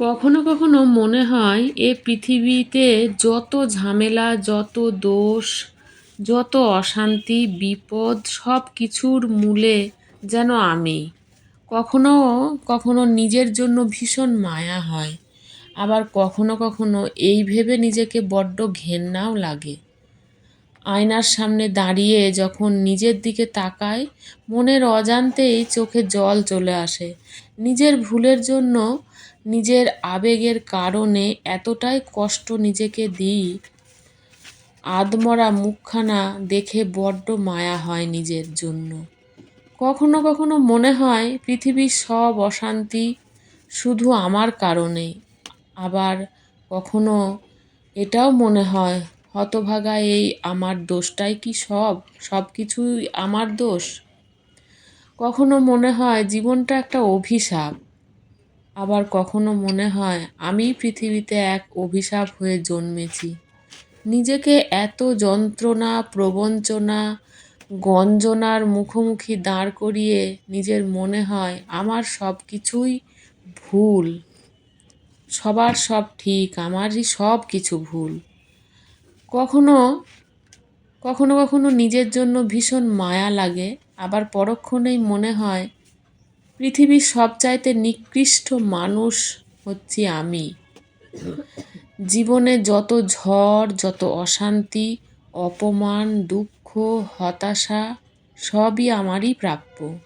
কখনো কখনো মনে হয় এ পৃথিবীতে যত ঝামেলা, যত দোষ, যত অশান্তি, বিপদ, সব কিছুর মূলে যেন আমি। কখনো কখনো নিজের জন্য ভীষণ মায়া হয়। আবার কখনো কখনো এই ভেবে নিজেকে বড্ড ঘেন্নাও লাগে। আয়নার সামনে দাঁড়িয়ে যখন নিজের দিকে তাকাই, মনের অজান্তেই চোখে জল চলে আসে। নিজের ভুলের জন্য নিজের আবেগের কারণে এতটাই কষ্ট নিজেকে দিই। আদমরা মুখখানা দেখে বড্ড মায়া হয় নিজের জন্য। কখনো কখনো মনে হয় পৃথিবীর সব অশান্তি শুধু আমার কারণে আবার কখনো এটাও মনে হয়, হতভাগা এই আমার দোষটাই কি সব? সব কিছুই আমার দোষ? কখনো মনে হয় জীবনটা একটা অভিশাপ। আবার কখনো মনে হয় আমি পৃথিবীতে এক অভিশাপ হয়ে জন্মেছি। নিজেকে এত যন্ত্রণা, প্রবঞ্চনা, গঞ্জনার মুখোমুখি দাঁড় করিয়ে নিজের মনে হয় আমার সব কিছুই ভুল। সবার সব ঠিক, আমারই সব কিছু ভুল। কখনো কখনো কখনো নিজের জন্য ভীষণ মায়া লাগে, আবার পরক্ষণেই মনে হয় পৃথিবীর সবচাইতে নিকৃষ্ট মানুষ হচ্ছি আমি। জীবনে যত ঝড়, যত অশান্তি, অপমান, দুঃখ, হতাশা, সবই আমারই প্রাপ্য।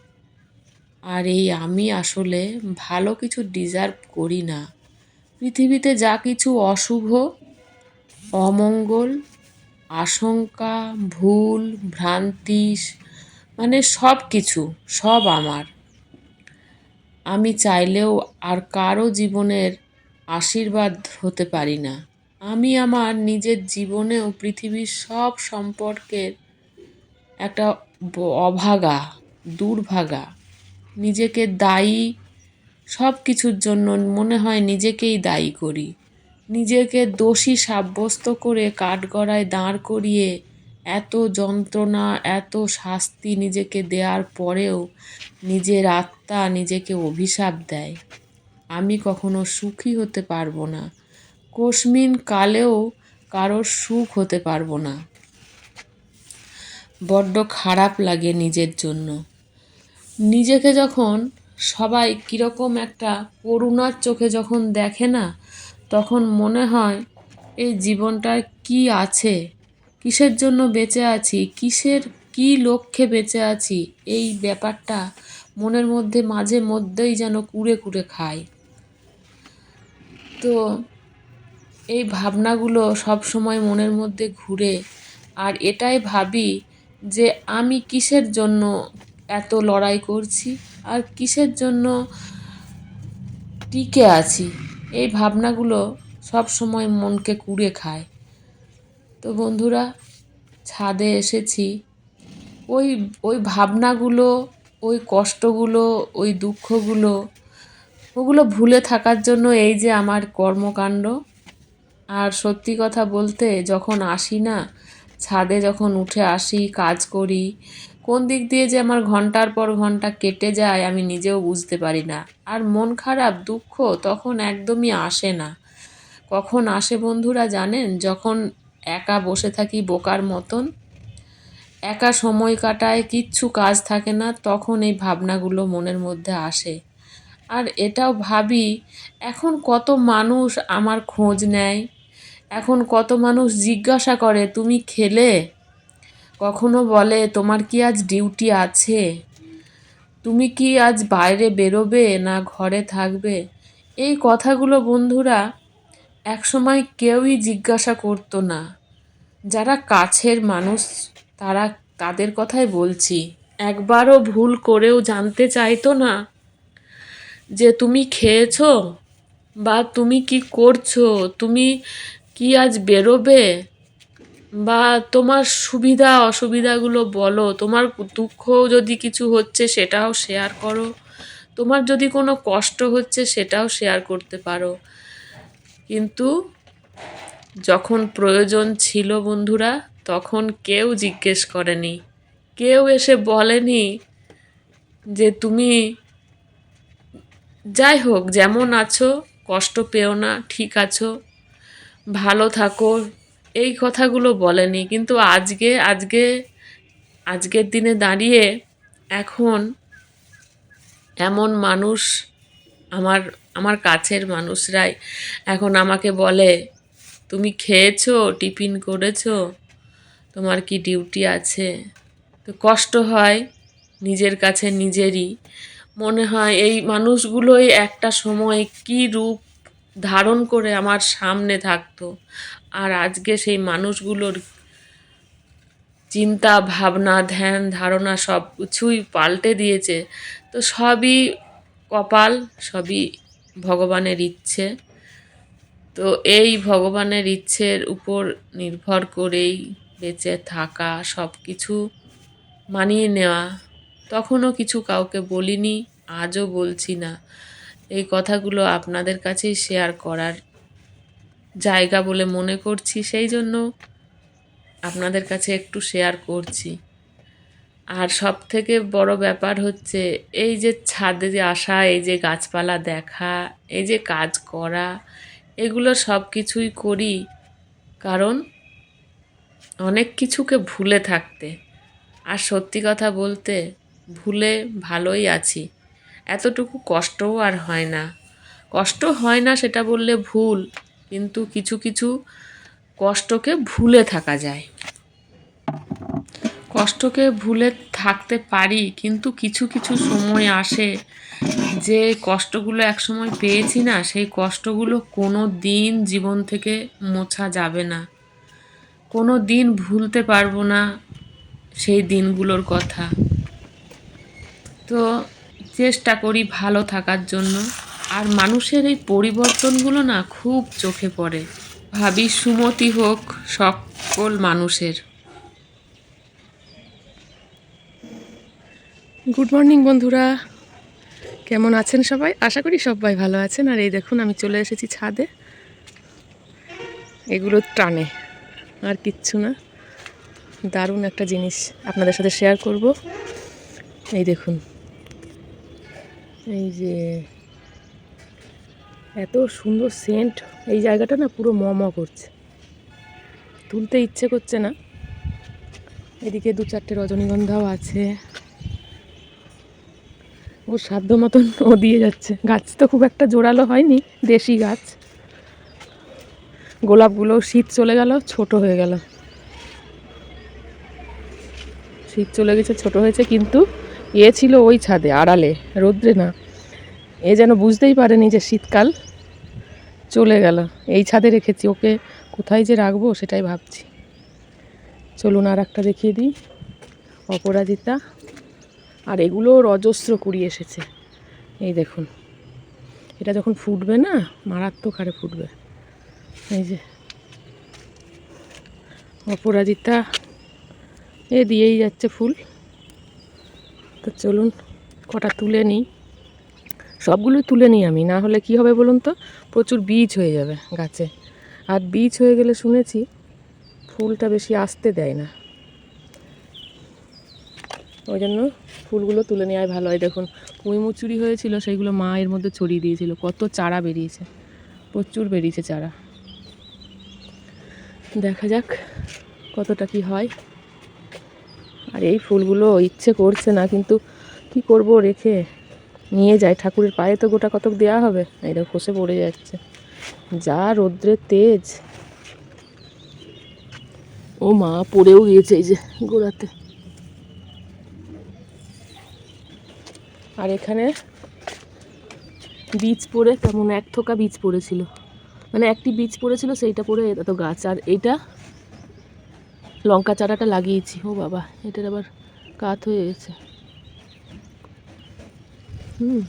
আর এই আমি আসলে ভালো কিছু ডিজার্ভ করি না। পৃথিবীতে যা কিছু অশুভ, অমঙ্গল, আশঙ্কা, ভুল, ভ্রান্তি মানে সব কিছু সব আমার। আমি চাইলেও আর কারও জীবনের আশীর্বাদ হতে পারি না। আমি আমার নিজের জীবনেও পৃথিবীর সব সম্পর্কের একটা অভাগা, দুর্ভাগা, নিজেকে দায়ী সব কিছুর জন্য মনে হয় নিজেকেই দায়ী করি। নিজেকে দোষী সাব্যস্ত করে কাঠগড়ায় দাঁড় করিয়ে এত যন্ত্রণা, এত শাস্তি নিজেকে দেওয়ার পরেও নিজের আত্মা নিজেকে অভিশাপ দেয়। আমি কখনো সুখী হতে পারব না। কোশমিন কালেও কারোর সুখ হতে পারব না। বড্ড খারাপ লাগে নিজের জন্য। নিজেকে যখন সবাই কীরকম একটা করুণার চোখে যখন দেখে না, তখন মনে হয়, এই জীবনটায় কি আছে? কিসের জন্য বেঁচে আছি? কিসের কি লক্ষ্যে বেঁচে আছি? এই ব্যাপারটা মনের মধ্যে মাঝে মধ্যেই যেন কুড়ে কুড়ে খায়। তো এই ভাবনাগুলো সব সময় মনের মধ্যে ঘুরে। আর এটাই ভাবি যে আমি কিসের জন্য এত লড়াই করছি? আর কিসের জন্য টিকে আছি? এই ভাবনাগুলো সব সময় মনকে কুড়ে খায়। তো বন্ধুরা, ছাদে এসেছি। ওই ওই ভাবনাগুলো, ওই কষ্টগুলো, ওই দুঃখগুলো, ওগুলো ভুলে থাকার জন্য এই যে আমার কর্মকাণ্ড। আর সত্যি কথা বলতে, যখন আসি না, ছাদে যখন উঠে আসি, কাজ করি, কোন দিক দিয়ে যে আমার ঘণ্টার পর ঘণ্টা কেটে যায়, আমি নিজেও বুঝতে পারি না। আর মন খারাপ, দুঃখ তখন একদমই আসে না। কখন আসে বন্ধুরা জানেন? যখন একা বসে থাকি বোকার মতন। একা সময় কাটায়, কিচ্ছু কাজ থাকে না, তখন এই ভাবনাগুলো মনের মধ্যে আসে। আর এটাও ভাবি, এখন কত মানুষ আমার খোঁজ নেয়? এখন কত মানুষ জিজ্ঞাসা করে, তুমি খেলে? কখনো বলে, তোমার কি আজ ডিউটি আছে? তুমি কি আজ বাইরে বেরোবে না ঘরে থাকবে? এই কথাগুলো বন্ধুরা একসময় কেউই জিজ্ঞাসা করতো না। যারা কাছের মানুষ, তারা তাদের কথাই বলছি। একবারও ভুল করেও জানতে চাইতো না যে তুমি খেয়েছো বা তুমি কি করছ, তুমি কি আজ বেরোবে বা তোমার সুবিধা, অসুবিধাগুলো বলো, তোমার দুঃখ যদি কিছু হচ্ছে সেটাও শেয়ার করো, তোমার যদি কোনো কষ্ট হচ্ছে সেটাও শেয়ার করতে পারো। কিন্তু যখন প্রয়োজন ছিল বন্ধুরা, তখন কেউ জিজ্ঞেস করেনি। কেউ এসে বলেনি যে তুমি যাই হোক, যেমন আছো, কষ্ট পেও না, ঠিক আছো, ভালো থাকো, এই কথাগুলো বলেনি। কিন্তু আজকে আজকে, আজকের দিনে দাঁড়িয়ে এখন এমন মানুষ আমার আমার কাছের মানুষরাই এখন আমাকে বলে, তুমি খেয়েছো? টিফিন করেছ? তোমার কি ডিউটি আছে? তো কষ্ট হয় নিজের কাছে নিজেরই। মনে হয় এই মানুষগুলোই একটা সময় কি রূপ ধারণ করে আমার সামনে থাকতো। আর আজকে সেই মানুষগুলোর চিন্তা, ভাবনা, ধ্যান, ধারণা সব কিছুই পাল্টে দিয়েছে। তো সবই কপাল, সবই ভগবানের ইচ্ছে। তো এই ভগবানের ইচ্ছের উপর নির্ভর করেই বেঁচে থাকা সব কিছু মানিয়ে নেওয়া। তখনও কিছু কাউকে বলিনি, আজও বলছি না। এই কথাগুলো আপনাদের কাছেই শেয়ার করার জায়গা বলে মনে করছি, সেই জন্য আপনাদের কাছে একটু শেয়ার করছি। আর সব থেকে বড় ব্যাপার হচ্ছে এই যে ছাদে যে আসা, এই যে গাছপালা দেখা, এই যে কাজ করা, এগুলো সব কিছুই করি কারণ অনেক কিছুকে ভুলে থাকতে। আর সত্যি কথা বলতে ভুলে ভালোই আছি। এতটুকু কষ্টও আর হয় না। কষ্ট হয় না সেটা বললে ভুল, কিন্তু কিছু কিছু কষ্টকে ভুলে থাকা যায়। কষ্টকে ভুলে থাকতে পারি, কিন্তু কিছু কিছু সময় আসে যে কষ্টগুলো একসময় পেয়েছি না, সেই কষ্টগুলো কোনো দিন জীবন থেকে মোছা যাবে না। কোনো দিন ভুলতে পারব না সেই দিনগুলোর কথা। তো চেষ্টা করি ভালো থাকার জন্য। আর মানুষের এই পরিবর্তনগুলো না খুব চোখে পড়ে। ভাবি সুমতি হোক সকল মানুষের। গুড মর্নিং বন্ধুরা। কেমন আছেন সবাই? আশা করি সবাই ভালো আছেন। আর এই দেখুন, আমি চলে এসেছি ছাদে। এগুলো টানে। আর কিচ্ছু না। দারুণ একটা জিনিস আপনাদের সাথে শেয়ার করব। এই দেখুন। এই যে এত সুন্দর সেন্ট এই জায়গাটা না পুরো ম করছে। তুলতে ইচ্ছে করছে না। এদিকে দু চারটে রজনীগন্ধাও আছে। ও সাধ্য মতন ও দিয়ে যাচ্ছে। গাছ তো খুব একটা জোরালো হয়নি, দেশি গাছ। গোলাপগুলো শীত চলে গেল, ছোট হয়ে গেল। শীত চলে গেছে, ছোট হয়েছে, কিন্তু এ ছিল ওই ছাদে, আড়ালে, রোদ্রে না। এ যেন বুঝতেই পারেনি যে শীতকাল চলে গেল। এই ছাদে রেখেছি, ওকে কোথায় যে রাখব সেটাই ভাবছি। চলুন আর একটা দেখিয়ে দিই। অপরাজিতা আর এগুলো অজস্র কুড়ি এসেছে। এই দেখুন। এটা যখন ফুটবে না, মারাত্মক হারে ফুটবে। এই যে। অপরাজিতা, এ দিয়েই যাচ্ছে ফুল। তো চলুন, কটা তুলে নিই। সবগুলোই তুলে নিই আমি, না হলে কি হবে বলুন তো? প্রচুর বীজ হয়ে যাবে গাছে। আর বীজ হয়ে গেলে শুনেছি, ফুলটা বেশি আসতে দেয় না। ওই জন্য ফুলগুলো তুলে নেওয়াই ভালো হয়। দেখুন, পুঁই মুচুরি হয়েছিল, সেইগুলো মা এর মধ্যে ছড়িয়ে দিয়েছিল। কত চারা বেরিয়েছে, প্রচুর বেরিয়েছে চারা। দেখা যাক কতটা কি হয়। আর এই ফুলগুলো ইচ্ছে করছে না, কিন্তু কি করব রেখে নিয়ে যায়। ঠাকুরের পায়ে তো গোটা কতক দেওয়া হবে এটা খসে পড়ে যাচ্ছে। যা রৌদ্রের তেজ। ও মা, পড়েও গিয়েছে এই যে গোড়াতে। আর এখানে বীজ পড়ে তেমন এক থোকা বীজ পড়েছিল। মানে একটি বীজ পড়েছিল, সেইটা পড়ে এত গাছ। আর এইটা লঙ্কা চারাটা লাগিয়েছি। ও বাবা, এটার আবার কাত হয়ে গেছে। হুম,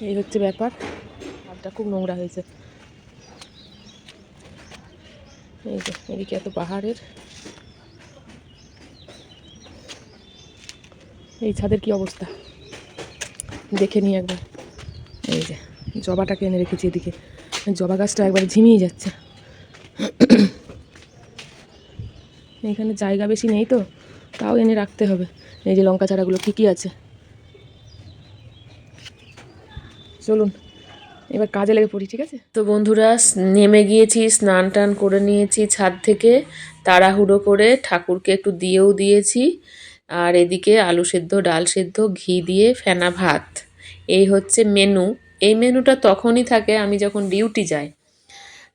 এই হচ্ছে ব্যাপার। হাতটা খুব নোংরা হয়েছে। এই যে, এদিকে এত পাহাড়ের। এই ছাদের কি অবস্থা? দেখে নিই একবার। এই যে জবাটাকে এনে রেখেছি এদিকে। জবা গাছটা একবার ঝিমিয়ে যাচ্ছে। এখানে জায়গা বেশি নেই তো, তাও এনে রাখতে হবে। এই যে লঙ্কা চারাগুলো ঠিকই আছে। চলুন, এবার কাজে লেগে পড়ি, ঠিক আছে? তো বন্ধুরা, নেমে গিয়েছি, স্নান টান করে নিয়েছি ছাদ থেকে। তাড়াহুড়ো করে ঠাকুরকে একটু দিয়েও দিয়েছি। আর এদিকে আলু সেদ্ধ, ডাল সেদ্ধ, ঘি দিয়ে ফেনা ভাত। এই হচ্ছে মেনু এই মেনুটা তখনই থাকে আমি যখন ডিউটি যাই।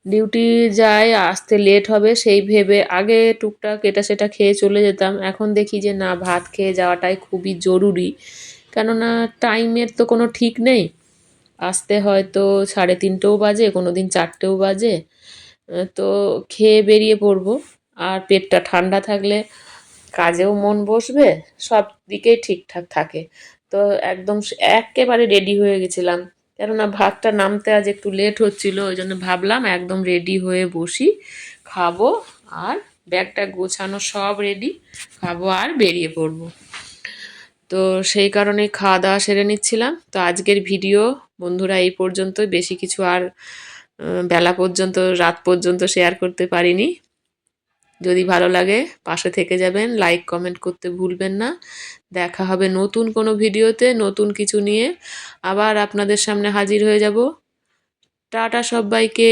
ডিউটি যাই, আসতে লেট হবে, সেই ভেবে আগে টুকটাক এটা সেটা খেয়ে চলে যেতাম। এখন দেখি যে না, ভাত খেয়ে যাওয়াটাই খুবই জরুরি। কেননা টাইমের তো কোনো ঠিক নেই। আসতে হয়তো সাড়ে তিনটেও বাজে কোনো দিন চারটেও বাজে। তো খেয়ে বেরিয়ে পড়ব। আর পেটটা ঠান্ডা থাকলে কাজেও মন বসবে, সব দিকেই ঠিকঠাক থাকে। তো একদম একেবারে রেডি হয়ে গেছিলাম। কেননা ভাতটা নামতে আজ একটু লেট হচ্ছিল, ওই জন্য ভাবলাম একদম রেডি হয়ে বসি, খাব আর ব্যাগটা গোছানো সব রেডি খাব আর বেরিয়ে পড়ব। তো সেই কারণে খাওয়া দাওয়া সেরে নিচ্ছিলাম। তো আজকের ভিডিও বন্ধুরা এই পর্যন্তই। বেশি কিছু আর বেলা পর্যন্ত, রাত পর্যন্ত শেয়ার করতে পারিনি। যদি ভালো লাগে, পাশে থেকে যাবেন লাইক কমেন্ট করতে ভুলবেন না। দেখা হবে নতুন কোনো ভিডিওতে, নতুন কিছু নিয়ে। আবার আপনাদের সামনে হাজির হয়ে যাব। টাটা সবাইকে।